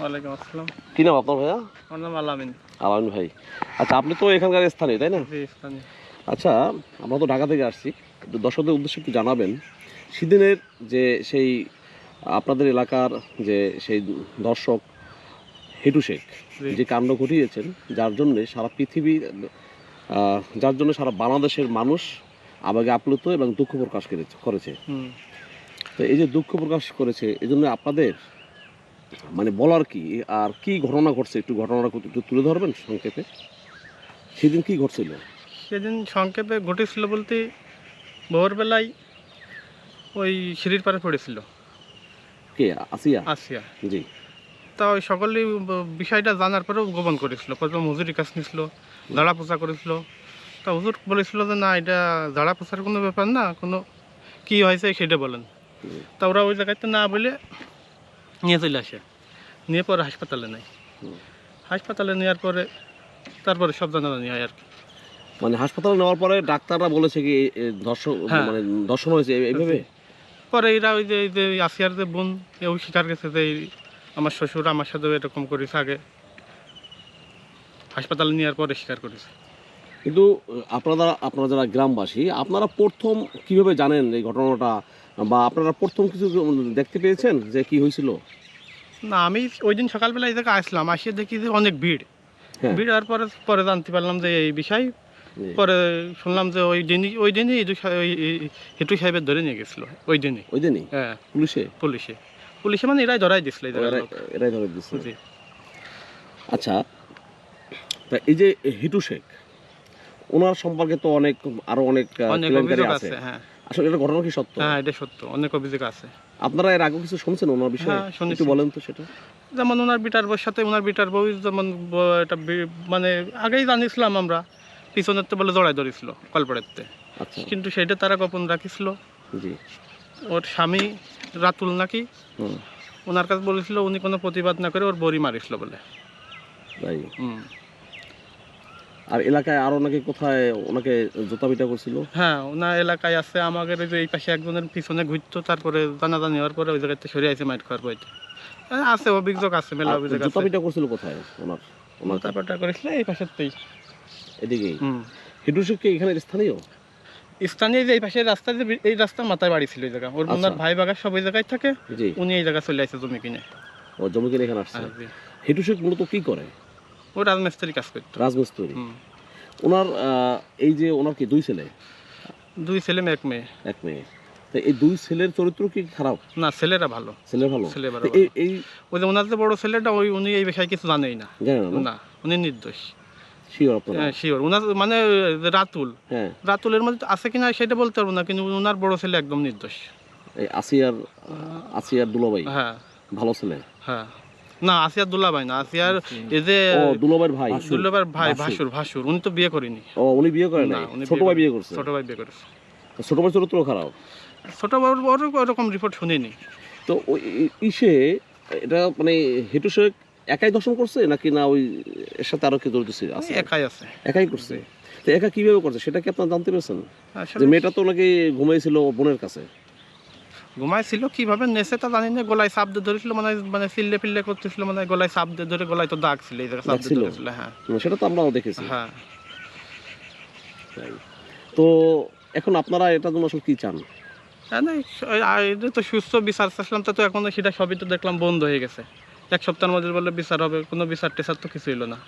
ওয়ালাইকুম আসসালাম। কি নাম আপনার ভাইয়া? আমার নাম আলামিন। আলামিন ভাই। আচ্ছা আপনি তো এখানকার স্থানীয় তাই না? জি স্থানীয়। আচ্ছা আমরা তো ঢাকা থেকে আসছি। দর্শকদের উদ্দেশ্যে একটু জানাবেন সেদিনের যে সেই আপনাদের এলাকার যে সেই দর্শক হেটু শেখ যে কাণ্ড ঘটিয়েছেন যার জন্য সারা পৃথিবী যার জন্য সারা বাংলাদেশের মানুষ আবেগে আপ্লুত এবং দুঃখ প্রকাশ করেছে করেছে। তো এই যে দুঃখ প্রকাশ করেছে এই জন্য আপনাদের মানে বলার কি? আর কি ঘটনা ঘটছে? একটু ঘটনাটা একটু তুলে ধরবেন সংক্ষেপে? সেদিন কি ঘটছিল? সেদিন সংক্ষেপে ঘটেছিল বলতে ভোরবেলায় ওই সিঁড়ির পাড়ে পড়েছিল। কে? আসিয়া? আসিয়া। জি। তা ওই সকলেই বিষয়টা জানার পরেও গোপন করেছিল। প্রথমে হুজুরের কাছে নিয়েছিল ঝাড়া পোছা করেছিল। তা হুজুর বলেছিল যে না এটা ঝাড়া পোছার কোনো ব্যাপার না কোনো কি হয়েছে সেটা বলেন। তা ওরা ওই জায়গাতে না বলে নিয়ে চলে আসে। নিয়ে পরে হাসপাতালে নেয়। হাসপাতালে নেওয়ার পরে তারপরে সব জানাজানি হয় আর কি। মানে হাসপাতালে নেওয়ার পরে ডাক্তাররা বলেছে কি এ, হ্যাঁ। মানে দর্শন হয়েছে এইভাবে পরে এরা ওই যে এই যে আসিয়ার যে বোন এও স্বীকার গেছে যে আমার শ্বশুর আমার সাথে এরকম করেছে আগে। হাসপাতালে নেওয়ার পরে স্বীকার করেছে। কিন্তু আপনারা আপনারা যারা গ্রামবাসী আপনারা প্রথম কীভাবে জানেন এই ঘটনাটা? বা আপনারা প্রথম কিছু দেখতে পেয়েছেন যে কি হয়েছিল? না আমি ওই দিন সকালবেলা এই জায়গায় আসলাম আসিয়ে দেখি যে অনেক ভিড়। হ্যাঁ। ভিড় হওয়ার পরে পরে জানতে পারলাম যে এই বিষয়। পরে শুনলাম যে ওই দিনই ওই দিনই হেটু সাহেবের ধরে নিয়ে গেছিল ওই দিনই। ওই দিনই? হ্যাঁ। পুলিশে? পুলিশে। পুলিশে মানে এরাই ধরাই দিছিল এরাই লোক। এরাই ধরে দিচ্ছে জি। আচ্ছা তা এই যে হিটু শেখ ওনার সম্পর্কে তো অনেক আরও অনেক আছে হ্যাঁ। আসলে এটা ঘটনা কি সত্য? হ্যাঁ এটা সত্য। অনেক অভিযোগ আছে। আপনারা এর আগে কিছু শুনছেন ওনার বিষয়ে? হ্যাঁ, শুনেছি। একটু বলেন তো সেটা। যেমন ওনার বিটার বউর সাথে ওনার বিটার বউ যেমন এটা মানে আগেই জানিয়েছিলাম আমরা পিছনের তো বলে জড়াই ধরেছিল কলপাড়েতে আচ্ছা। কিন্তু সেটা তারা গোপন রাখিছিল। জি। ওর স্বামী রাতুল নাকি ওনার কাছে বলেছিল উনি কোনো প্রতিবাদ না করে ওর বড়ি মারিছিল বলে। তাই? হুম। আর এলাকায় আরও নাকি কোথায় ওনাকে জোতা পিটা করছিল? হ্যাঁ ওনার এলাকায় আছে আমাদের যে এই পাশে একজনের পিছনে ঘুরতো তারপরে জানাজা নেওয়ার পরে ওই জায়গাতে সরে আছে মাইট খাওয়ার বইতে আছে অভিযোগ আছে মেলা অভিযোগ জুতা আছে। পিটা করছিল কোথায় ওনার? ওনার তারপরটা করেছিল এই পাশেরতেই। এদিকেই? শেখ কি এখানে স্থানীয়? স্থানীয় যে এই পাশের রাস্তা যে এই রাস্তার মাথায় বাড়ি ছিল এই জায়গা। ওর ওনার আচ্ছা। ভাই বাগা সব ওই জায়গায় থাকে উনি এই জায়গা চলে আসে জমি কিনে। ও জমি কিনে এখানে আসছে। আর হিটু শেখ মূলত কি করে? ও রাজমিস্ত্রি কাজ করতো। রাজমিস্ত্রি? ওনার এই যে ওনার কি দুই ছেলে? দুই ছেলে এক মেয়ে। এক মেয়ে। তো এই দুই ছেলের চরিত্র কি খারাপ? না ছেলেরা ভালো। ছেলে ভালো? ছেলে ভালো এই ওই যে ওনার যে বড় ছেলেটা ওই উনি এই বিষয়ে কিছু জানেই না। জানেন না উনি নির্দোষ। শিওর হ্যাঁ ওনার মানে রাতুল। হ্যাঁ। রাতুলের মধ্যে আছে কিনা সেটা বলতে পারব না কিন্তু ওনার বড় ছেলে একদম নির্দোষ। এই আসিয়ার আসিয়ার দুলাভাই? হ্যাঁ। ভালো ছেলে? হ্যাঁ। না আসিয়ার দুল্লাভাই না আসিয়ার এই যে ও দুলাভাইয়ের ভাই। দুল্লাভাইয়ের ভাই ভাসুর। ভাসুর উনি তো বিয়ে করেনি। ও উনি বিয়ে করে না, উনি ছোট ভাই বিয়ে করছে? ছোট ভাই বিয়ে করেছে। ছোট ভাই চরিত্র খারাপ? ছোট ভাই ওর ওরকম রিপোর্ট শুনিনি। তো ইসে এটা মানে হেটু শেখ একাই দর্শন করছে নাকি না ওই এর সাথে আরও কি জড়িত ছিল? আছে? একাই আছে। একাই করছে? তো একা কীভাবে করছে? সেটা কি আপনারা জানতে পেরেছেন? যে মেয়েটা তো নাকি ঘুমাইছিল বোনের কাছে। ঘুমাইছিল কীভাবে নেছে তা জানি না গলায় চাপ দিয়ে ধরেছিল মানে মানে চিল্লে ফিল্লে করতেছিল মানে গলায় চাপ দিয়ে ধরে গলায় তো দাগ ছিল এই জায়গায় চাপ দিয়ে? ধরেছিল হ্যাঁ। সেটা তো আমরাও দেখেছি। হ্যাঁ। তো এখন আপনারা এটার জন্য আসলে কি চান? হ্যাঁ না এটা তো সুস্থ বিচার চাচ্ছিলাম তো এখন সেটা সবই তো দেখলাম বন্ধ হয়ে গেছে। এক সপ্তাহের মধ্যে বলে বিচার হবে কোনো বিচার টেচার তো কিছু হলো না।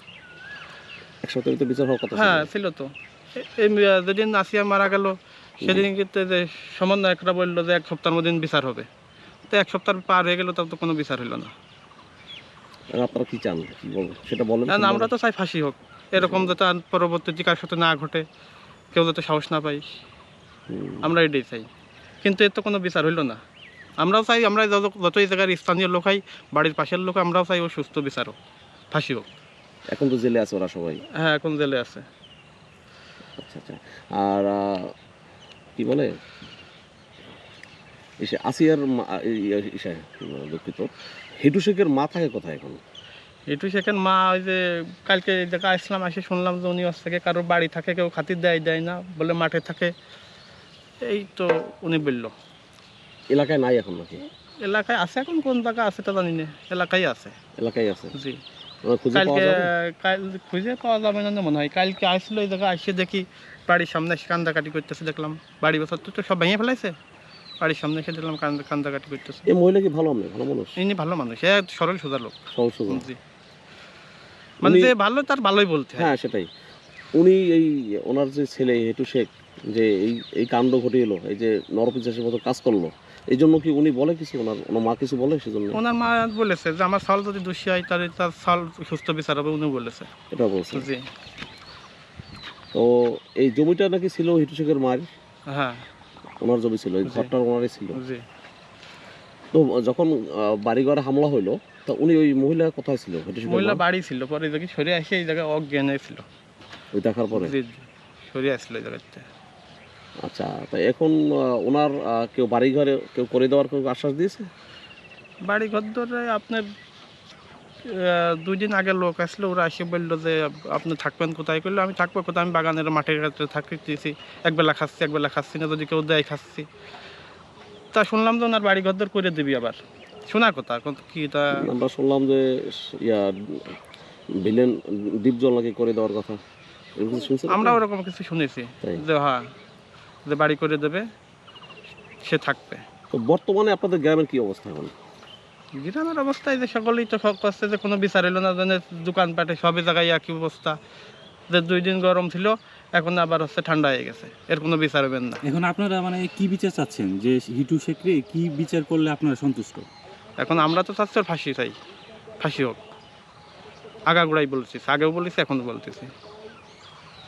এক সপ্তাহের ভিতরে বিচার হওয়ার কথা ছিল। হ্যাঁ ছিল তো। এই যেদিন আসিয়া মারা গেল সেদিন কিন্তু যে সমন্বয়করা বলল যে এক সপ্তাহের মধ্যে বিচার হবে। তো এক সপ্তাহ পার হয়ে গেল তাও তো কোনো বিচার হলো না। আপনারা কি চান? কি বলব সেটা বলেন না, আমরা তো চাই ফাঁসি হোক। এরকম যাতে আর পরবর্তী কার সাথে না ঘটে কেউ যাতে সাহস না পাই আমরা এটাই চাই। কিন্তু এর তো কোনো বিচার হইল না। আমরাও চাই আমরা যত- যত এই জায়গার স্থানীয় লোক হয় বাড়ির পাশের লোক আমরাও চাই ও সুস্থ বিচার হোক ফাঁসি হোক। এখন তো জেলে আছে ওরা সবাই। হ্যাঁ এখন জেলে আছে। আচ্ছা আচ্ছা। আর কি বলে? ইসে আসিয়ার দুঃখিত। হেটু শেখের মা থাকে কোথায় এখন? এটু সেখানে মা ওই যে কালকে জায়গায় আসলাম এসে শুনলাম যে উনি থেকে কারোর বাড়ি থাকে কেউ খাতির দেয় দেয় না বলে মাঠে থাকে। এই তো উনি বলল। এলাকায় নাই এখন নাকি? এলাকায় আছে এখন কোন জায়গা আছে তা জানি না। এলাকায় আছে। এলাকায় আছে? জি। খুঁজে পাওয়া কালকে যাবে? কাল খুঁজে পাওয়া যাবে না মনে হয়। কালকে আসলো এই জায়গায় এসে দেখি বাড়ির সামনে এসে কান্দাকাটি করতেছে দেখলাম বাড়ি বছর তো সব ভেঙে ফেলাইছে। বাড়ির সামনে এসে দেখলাম কান্দা কান্দাকাটি করতেছে। এই মহিলা কি ভালো আপনি ভালো মানুষ? ইনি ভালো মানুষ এ সরল সোজা লোক। সুজন। জি। মানে যে ভালো তার ভালোই বলতে হ্যাঁ। সেটাই। উনি এই ওনার যে ছেলে হেটু শেখ যে এই এই কাণ্ড ঘটিয়ে এই যে নরপিচাসের মতো কাজ করল এই জন্য কি উনি বলে কিছু? ওনার ওনার মা কিছু বলে সেজন্য? ওনার মা বলেছে যে আমার সাল যদি দোষী হয় তাহলে তার সাল সুস্থ বিচার হবে উনি বলেছে। এটা বলছে। জি। তো এই জমিটা নাকি ছিল হিটু শেখের মায়ের হ্যাঁ। ওনার জমি ছিল এই। ঘরটা ওনারই ছিল। তো যখন বাড়িঘরে হামলা হইল তা উনি ওই মহিলা কোথায় ছিল মহিলা বাড়ি ছিল পরে এই জায়গায় সরে আসে এই জায়গায় অজ্ঞান ছিল। ওই দেখার পরে? সরে আসছিল এই জায়গাতে। আচ্ছা তা এখন ওনার কেউ বাড়িঘরে কেউ করে দেওয়ার কেউ আশ্বাস দিয়েছে? বাড়ি ঘর ধরে আপনার দুই দিন আগে লোক আসলো ওরা এসে বলল যে আপনি থাকবেন কোথায়? করল আমি থাকব কোথায়? আমি বাগানের মাঠের কাছে থাকতেছি। একবেলা খাচ্ছি একবেলা খাচ্ছি না যদি কেউ দেয় খাচ্ছি। তা শুনলাম যে ওনার বাড়ি ঘর দর করে দিবি আবার। শোনা কথা কি তা আমরা শুনলাম যে ইয়া ভিলেন দ্বীপজল নাকি করে দেওয়ার কথা। আমরা ওরকম কিছু শুনেছি যে হ্যাঁ যে বাড়ি করে দেবে সে থাকবে। তো বর্তমানে আপনাদের গ্রামের কি অবস্থা এখন? গ্রামের অবস্থায় যে সকলেই তো শখ করছে যে কোনো বিচার এলো না জানে দোকানপাটে সবই জায়গায় একই অবস্থা। যে দুই দিন গরম ছিল এখন আবার হচ্ছে ঠান্ডা হয়ে গেছে। এর কোনো বিচার হবেন না। এখন আপনারা মানে কি বিচার চাচ্ছেন? যে হিটু শেখরে কি বিচার করলে আপনারা সন্তুষ্ট? এখন আমরা তো চাচ্ছি ফাঁসি চাই। ফাঁসি হোক। আগাগোড়াই বলছিস আগেও বলেছি এখনও বলতেছি।